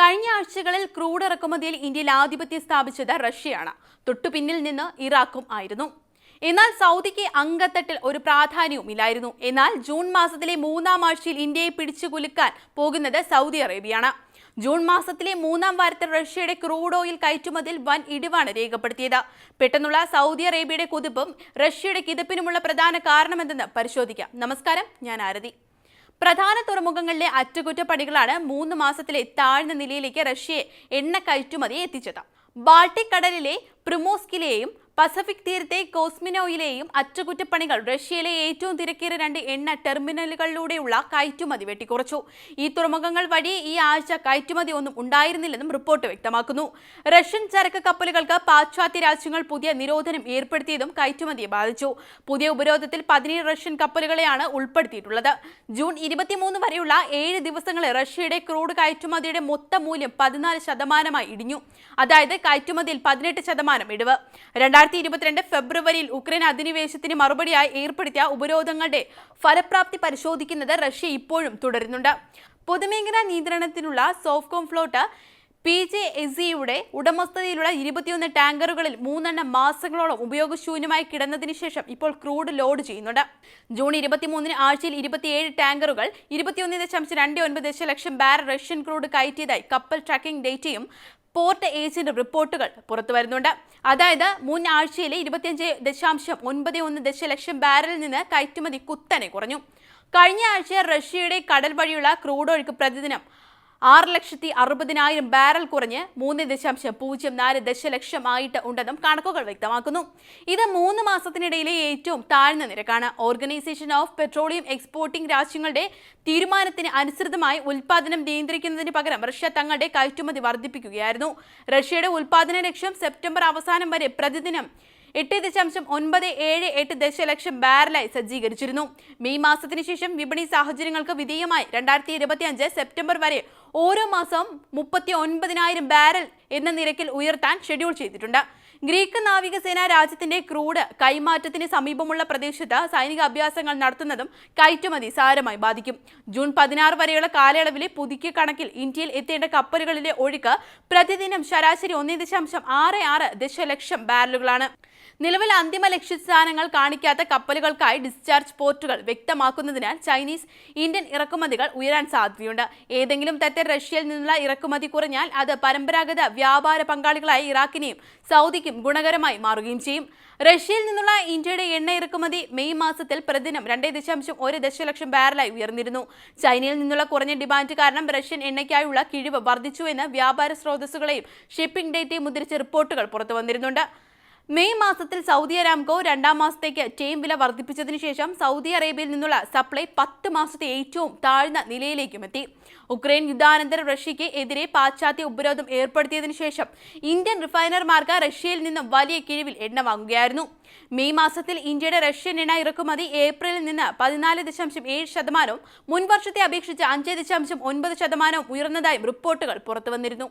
കഴിഞ്ഞ ആഴ്ചകളിൽ ക്രൂഡ് ഇറക്കുമതിയിൽ ഇന്ത്യയിൽ ആധിപത്യം സ്ഥാപിച്ചത് റഷ്യയാണ്. തൊട്ടുപിന്നിൽ നിന്ന് ഇറാഖും ആയിരുന്നു. എന്നാൽ സൗദിക്ക് അങ്കത്തട്ടിൽ ഒരു പ്രാധാന്യവും ഇല്ലായിരുന്നു. എന്നാൽ ജൂൺ മാസത്തിലെ മൂന്നാം ആഴ്ചയിൽ ഇന്ത്യയെ പിടിച്ചു കുലുക്കാൻ പോകുന്നത് സൗദി അറേബ്യയാണ്. ജൂൺ മാസത്തിലെ മൂന്നാം വാരത്തിൽ റഷ്യയുടെ ക്രൂഡ് ഓയിൽ കയറ്റുമതിയിൽ വൻ ഇടിവാണ് രേഖപ്പെടുത്തിയത്. പെട്ടെന്നുള്ള സൗദി അറേബ്യയുടെ കുതിപ്പും റഷ്യയുടെ കിതപ്പിനുമുള്ള പ്രധാന കാരണമെന്തെന്ന് പരിശോധിക്കാം. നമസ്കാരം ഞാൻ ആരതി. പ്രധാന തുറമുഖങ്ങളിലെ അറ്റകുറ്റപ്പണികളാണ് മൂന്ന് മാസത്തിലെ താഴ്ന്ന നിലയിലേക്ക് റഷ്യയെ എണ്ണ കയറ്റുമതി എത്തിച്ചത്. ബാൾട്ടിക് കടലിലെ പ്രിമോസ്കിലെയും പസഫിക് തീരത്തെ കോസ്മിനോയിലെയും അറ്റകുറ്റപ്പണികൾ റഷ്യയിലെ ഏറ്റവും തിരക്കേറിയ രണ്ട് എണ്ണ ടെർമിനലുകളിലൂടെയുള്ള കയറ്റുമതി വെട്ടിക്കുറച്ചു. ഈ തുറമുഖങ്ങൾ വഴി ഈ ആഴ്ച കയറ്റുമതി ഒന്നും ഉണ്ടായിരുന്നില്ലെന്നും റിപ്പോർട്ട് വ്യക്തമാക്കുന്നു. റഷ്യൻ ചരക്ക് കപ്പലുകൾക്ക് പാശ്ചാത്യ രാജ്യങ്ങൾ പുതിയ നിരോധനം ഏർപ്പെടുത്തിയതും കയറ്റുമതിയെ ബാധിച്ചു. പുതിയ ഉപരോധത്തിൽ പതിനേഴ് റഷ്യൻ കപ്പലുകളെയാണ് ഉൾപ്പെടുത്തിയിട്ടുള്ളത്. ജൂൺ ഇരുപത്തിമൂന്ന് വരെയുള്ള ഏഴ് ദിവസങ്ങളിൽ റഷ്യയുടെ ക്രൂഡ് കയറ്റുമതിയുടെ മൊത്ത മൂല്യം പതിനാല് ശതമാനമായി ഇടിഞ്ഞു. അതായത് കയറ്റുമതിയിൽ പതിനെട്ട് ശതമാനം ഇടിവ്. രണ്ടായിരത്തി ഇരുപത്തിരണ്ട് ഫെബ്രുവരിയിൽ ഉക്രൈൻ അധിനിവേശത്തിന് മറുപടിയായി ഏർപ്പെടുത്തിയ ഉപരോധങ്ങളുടെ ഫലപ്രാപ്തി പരിശോധിക്കുന്നത് റഷ്യ ഇപ്പോഴും തുടരുന്നുണ്ട്. പൊതുമേഖലാ നിയന്ത്രണത്തിനുള്ള സോഫ്കോം ഫ്ലോട്ട് പി ജെ എസിയുടെ ഉടമസ്ഥതയിലുള്ള ഇരുപത്തിയൊന്ന് ടാങ്കറുകളിൽ മൂന്നെണ്ണം മാസങ്ങളോളം ഉപയോഗശൂന്യമായി കിടന്നതിന് ശേഷം ഇപ്പോൾ ക്രൂഡ് ലോഡ് ചെയ്യുന്നുണ്ട്. ജൂൺ ഇരുപത്തിമൂന്നിന് ആഴ്ചയിൽ ഇരുപത്തിയേഴ് ടാങ്കറുകൾ ഇരുപത്തിയൊന്ന് ദശാംശം രണ്ട് ഒൻപത് ദശലക്ഷം ബാരൽ റഷ്യൻ ക്രൂഡ് കയറ്റിയതായി കപ്പൽ ട്രാക്കിംഗ് ഡേറ്റയും പോർട്ട് ഏജന്റ് റിപ്പോർട്ടുകൾ പുറത്തു വരുന്നുണ്ട്. അതായത് മുൻ ആഴ്ചയിലെ ഇരുപത്തിയഞ്ച് ദശാംശം ഒൻപത് ഒന്ന് ദശലക്ഷം ബാരലിൽ നിന്ന് കയറ്റുമതി കുത്തനെ കുറഞ്ഞു. കഴിഞ്ഞ ആഴ്ച റഷ്യയുടെ കടൽ വഴിയുള്ള ക്രൂഡ് ഒഴുക്ക് പ്രതിദിനം ആറ് ലക്ഷത്തി അറുപതിനായിരം ബാരൽ കുറഞ്ഞ് മൂന്ന് ദശാംശം പൂജ്യം നാല് ദശലക്ഷം ആയിട്ട് ഉണ്ടെന്നും കണക്കുകൾ വ്യക്തമാക്കുന്നു. ഇത് മൂന്ന് മാസത്തിനിടയിലെ ഏറ്റവും താഴ്ന്ന നിരക്കാണ്. ഓർഗനൈസേഷൻ ഓഫ് പെട്രോളിയം എക്സ്പോർട്ടിംഗ് രാജ്യങ്ങളുടെ തീരുമാനത്തിന് അനുസൃതമായി ഉൽപാദനം നിയന്ത്രിക്കുന്നതിന് പകരം റഷ്യ തങ്ങളുടെ കയറ്റുമതി വർദ്ധിപ്പിക്കുകയായിരുന്നു. റഷ്യയുടെ ഉൽപാദന ലക്ഷ്യം സെപ്റ്റംബർ അവസാനം വരെ പ്രതിദിനം എട്ട് ദശാംശം ഒൻപത് ഏഴ് എട്ട് ദശലക്ഷം ബാരലായി സജ്ജീകരിച്ചിരുന്നു. മെയ് മാസത്തിന് ശേഷം വിപണി സാഹചര്യങ്ങൾക്ക് വിധേയമായി രണ്ടായിരത്തി ഇരുപത്തി അഞ്ച് സെപ്റ്റംബർ വരെ ഓരോ മാസം മുപ്പത്തി ഒൻപതിനായിരം ബാരൽ എന്ന നിരക്കിൽ ഉയർത്താൻ ഷെഡ്യൂൾ ചെയ്തിട്ടുണ്ട്. ഗ്രീക്ക് നാവികസേന രാജ്യത്തിന്റെ ക്രൂഡ് കൈമാറ്റത്തിന് സമീപമുള്ള പ്രദേശത്ത് സൈനിക അഭ്യാസങ്ങൾ നടത്തുന്നതും കയറ്റുമതി സാരമായി ബാധിക്കും. ജൂൺ പതിനാറ് വരെയുള്ള കാലയളവിലെ പുതുക്കിയ കണക്കിൽ ഇന്ത്യയിൽ എത്തേണ്ട കപ്പലുകളിലെ ഒഴുക്ക് പ്രതിദിനം ശരാശരി ഒന്നേ ദശാംശം ആറ് ആറ് ദശലക്ഷം ബാരലുകളാണ്. നിലവിൽ അന്തിമ ലക്ഷ്യസ്ഥാനങ്ങൾ കാണിക്കാത്ത കപ്പലുകൾക്കായി ഡിസ്ചാർജ് പോർട്ടുകൾ വ്യക്തമാക്കുന്നതിനാൽ ചൈനീസ് ഇന്ത്യൻ ഇറക്കുമതികൾ ഉയരാൻ സാധ്യതയുണ്ട്. ഏതെങ്കിലും തരത്തിൽ റഷ്യയിൽ നിന്നുള്ള ഇറക്കുമതി കുറഞ്ഞാൽ അത് പരമ്പരാഗത വ്യാപാര പങ്കാളികളായ ഇറാഖിനെയും സൗദിക്കും ഗുണകരമായി മാറുകയും ചെയ്യും. റഷ്യയിൽ നിന്നുള്ള ഇന്ത്യയുടെ എണ്ണ ഇറക്കുമതി മെയ് മാസത്തിൽ പ്രതിദിനം രണ്ടേ ദശാംശം ഒരു ദശലക്ഷം ബാരലായി ഉയർന്നിരുന്നു. ചൈനയിൽ നിന്നുള്ള കുറഞ്ഞ ഡിമാൻഡ് കാരണം റഷ്യൻ എണ്ണയ്ക്കായുള്ള കിഴിവ് വർദ്ധിച്ചുവെന്ന് വ്യാപാര സ്രോതസ്സുകളെയും ഷിപ്പിംഗ് ഡേറ്റയും മുദ്രിച്ച റിപ്പോർട്ടുകൾ പുറത്തു വന്നിരുന്നുണ്ട്. മെയ് മാസത്തിൽ സൗദി അരാംകോ രണ്ടാം മാസത്തേക്ക് ടേം വില വർദ്ധിപ്പിച്ചതിനു ശേഷം സൗദി അറേബ്യയിൽ നിന്നുള്ള സപ്ലൈ പത്ത് മാസത്തെ ഏറ്റവും താഴ്ന്ന നിലയിലേക്കും എത്തി. ഉക്രൈൻ യുദ്ധാനന്തര റഷ്യയ്ക്ക് എതിരെ പാശ്ചാത്യ ഉപരോധം ഏർപ്പെടുത്തിയതിനു ശേഷം ഇന്ത്യൻ റിഫൈനർമാർക്ക് റഷ്യയിൽ നിന്നും വലിയ കിഴിവിൽ എണ്ണ വാങ്ങുകയായിരുന്നു. മെയ് മാസത്തിൽ ഇന്ത്യയുടെ റഷ്യൻ എണ്ണ ഇറക്കുമതി ഏപ്രിലിൽ നിന്ന് പതിനാല് ദശാംശം ഏഴ് ശതമാനവും മുൻവർഷത്തെ അപേക്ഷിച്ച് അഞ്ച് ദശാംശം ഒൻപത് ശതമാനവും ഉയർന്നതായും റിപ്പോർട്ടുകൾ പുറത്തുവന്നിരുന്നു.